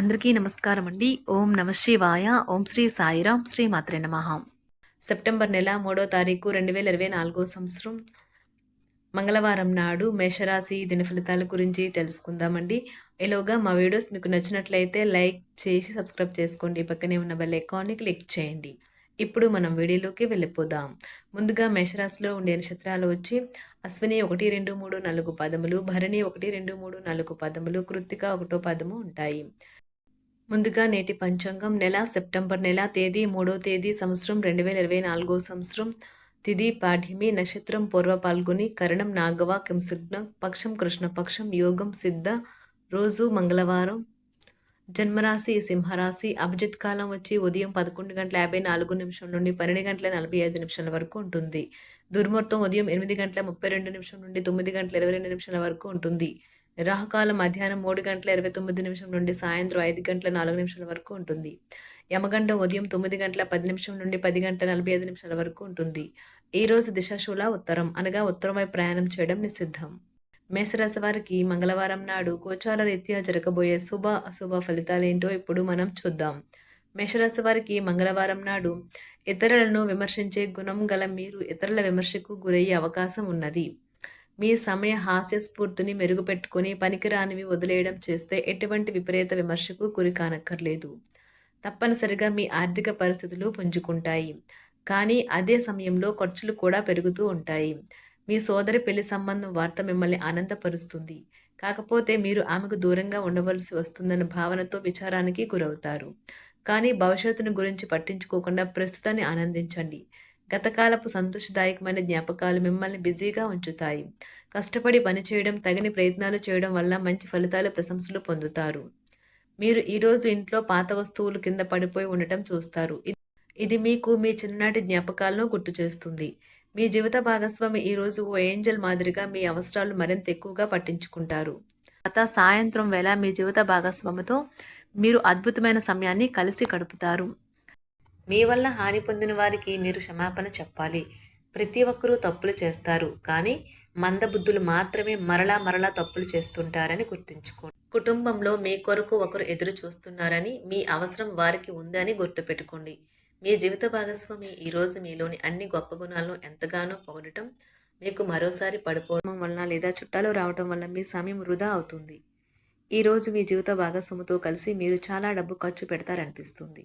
అందరికీ నమస్కారం అండి ఓం నమ శివాయ. ఓం శ్రీ సాయిరాం. శ్రీ మాత్రే నమ. సెప్టెంబర్ నెల మూడో తారీఖు రెండు వేల ఇరవై నాలుగో సంవత్సరం. మంగళవారం నాడు మేషరాశి దిన ఫలితాల గురించి తెలుసుకుందామండి. ఈలోగా మా వీడియోస్ మీకు నచ్చినట్లయితే లైక్ చేసి సబ్స్క్రైబ్ చేసుకోండి. పక్కనే ఉన్న బెల్ ఐకాన్ని క్లిక్ చేయండి. ఇప్పుడు మనం వీడియోలోకి వెళ్ళిపోదాం. ముందుగా మేషరాశిలో ఉండే నక్షత్రాలు వచ్చి అశ్విని ఒకటి రెండు మూడు నాలుగు పదములు భరణి ఒకటి రెండు మూడు నాలుగు పదములు కృత్తిక ఒకటో పదము ఉంటాయి. ముందుగా నేటి పంచాంగం నెల సెప్టెంబర్ నెల తేదీ మూడో తేదీ సంవత్సరం రెండు వేల ఇరవై నాలుగో సంవత్సరం. తిది పాఠ్యమి నక్షత్రం పూర్వ పాల్గొని కరణం నాగవ కింసుగ్న పక్షం కృష్ణపక్షం యోగం సిద్ధ రోజు మంగళవారం. జన్మరాశి సింహరాశి అభిజిత్ కాలం వచ్చి ఉదయం పదకొండు గంటల యాభై నాలుగు నిమిషం నుండి పన్నెండు గంటల నలభై ఐదు నిమిషాల వరకు ఉంటుంది. దుర్ముహూర్తం ఉదయం ఎనిమిది గంటల ముప్పై రెండు నిమిషం నుండి తొమ్మిది గంటల ఇరవై రెండు నిమిషాల వరకు ఉంటుంది. రాహుకాలం మధ్యాహ్నం మూడు గంటల ఇరవై తొమ్మిది నిమిషం నుండి సాయంత్రం ఐదు గంటల నాలుగు నిమిషాల వరకు ఉంటుంది. యమగండం ఉదయం తొమ్మిది గంటల పది నిమిషం నుండి పది గంటల నలభై ఐదు నిమిషాల వరకు ఉంటుంది. ఈ రోజు దిశాశూల ఉత్తరం. అనగా ఉత్తరం వైపు ప్రయాణం చేయడం నిషిద్ధం. మేషరాశి వారికి మంగళవారం నాడు గోచార రీత్యా జరగబోయే శుభ అశుభ ఫలితాలేంటో ఇప్పుడు మనం చూద్దాం. మేషరాశి వారికి మంగళవారం నాడు ఇతరులను విమర్శించే గుణం గల మీరు ఇతరుల విమర్శకు గురయ్యే అవకాశం ఉన్నది. మీ సమయ హాస్య స్ఫూర్తిని మెరుగుపెట్టుకుని పనికిరానివి వదిలేయడం చేస్తే ఎటువంటి విపరీత విమర్శకు గురి కానక్కర్లేదు. తప్పనిసరిగా మీ ఆర్థిక పరిస్థితులు పుంజుకుంటాయి. కానీ అదే సమయంలో ఖర్చులు కూడా పెరుగుతూ ఉంటాయి. మీ సోదరి పెళ్ళి సంబంధం వార్త మిమ్మల్ని ఆనందపరుస్తుంది. కాకపోతే మీరు ఆమెకు దూరంగా ఉండవలసి వస్తుందన్న భావనతో విచారానికి గురవుతారు. కానీ భవిష్యత్తును గురించి పట్టించుకోకుండా ప్రస్తుతాన్ని ఆనందించండి. గతకాలపు సంతోషదాయకమైన జ్ఞాపకాలు మిమ్మల్ని బిజీగా ఉంచుతాయి. కష్టపడి పనిచేయడం తగిన ప్రయత్నాలు చేయడం వల్ల మంచి ఫలితాలు ప్రశంసలు పొందుతారు. మీరు ఈరోజు ఇంట్లో పాత వస్తువులు కింద పడిపోయి ఉండటం చూస్తారు. ఇది మీకు మీ చిన్ననాటి జ్ఞాపకాలను గుర్తు చేస్తుంది. మీ జీవిత భాగస్వామి ఈరోజు ఓ ఏంజల్ మాదిరిగా మీ అవసరాలు మరింత ఎక్కువగా పట్టించుకుంటారు. గత సాయంత్రం వేళ మీ జీవిత భాగస్వామితో మీరు అద్భుతమైన సమయాన్ని కలిసి గడుపుతారు. మీ వల్ల హాని పొందిన వారికి మీరు క్షమాపణ చెప్పాలి. ప్రతి ఒక్కరూ తప్పులు చేస్తారు. కానీ మందబుద్ధులు మాత్రమే మరలా మరలా తప్పులు చేస్తుంటారని గుర్తుంచుకోండి. కుటుంబంలో మీ కొరకు ఒకరు ఎదురు చూస్తున్నారని మీ అవసరం వారికి ఉందని గుర్తుపెట్టుకోండి. మీ జీవిత భాగస్వామి ఈరోజు మీలోని అన్ని గొప్ప గుణాలను ఎంతగానో పొగడటం మీకు మరోసారి పడిపోవడం వలన లేదా చుట్టాలు రావడం వల్ల మీ సమయం వృధా అవుతుంది. ఈరోజు మీ జీవిత భాగస్వామితో కలిసి మీరు చాలా డబ్బు ఖర్చు పెడతారనిపిస్తుంది.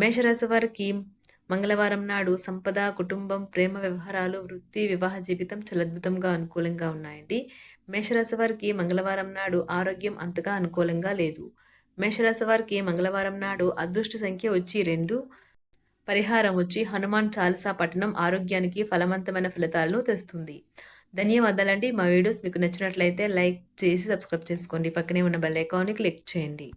మేషరాశి వారికి మంగళవారం నాడు సంపద కుటుంబం ప్రేమ వ్యవహారాలు వృత్తి వివాహ జీవితం చాలా అద్భుతంగా అనుకూలంగా ఉన్నాయండి. మేషరాశి వారికి మంగళవారం నాడు ఆరోగ్యం అంతగా అనుకూలంగా లేదు. మేషరాశి వారికి మంగళవారం నాడు అదృష్ట సంఖ్య వచ్చి రెండు. పరిహారం వచ్చి హనుమాన్ చాలసా పఠనం ఆరోగ్యానికి ఫలవంతమైన ఫలితాలను తెస్తుంది. ధన్యవాదాలండి. మా వీడియోస్ మీకు నచ్చినట్లయితే లైక్ చేసి సబ్స్క్రైబ్ చేసుకోండి. పక్కనే ఉన్న బెల్ ఐకాన్ని క్లిక్ చేయండి.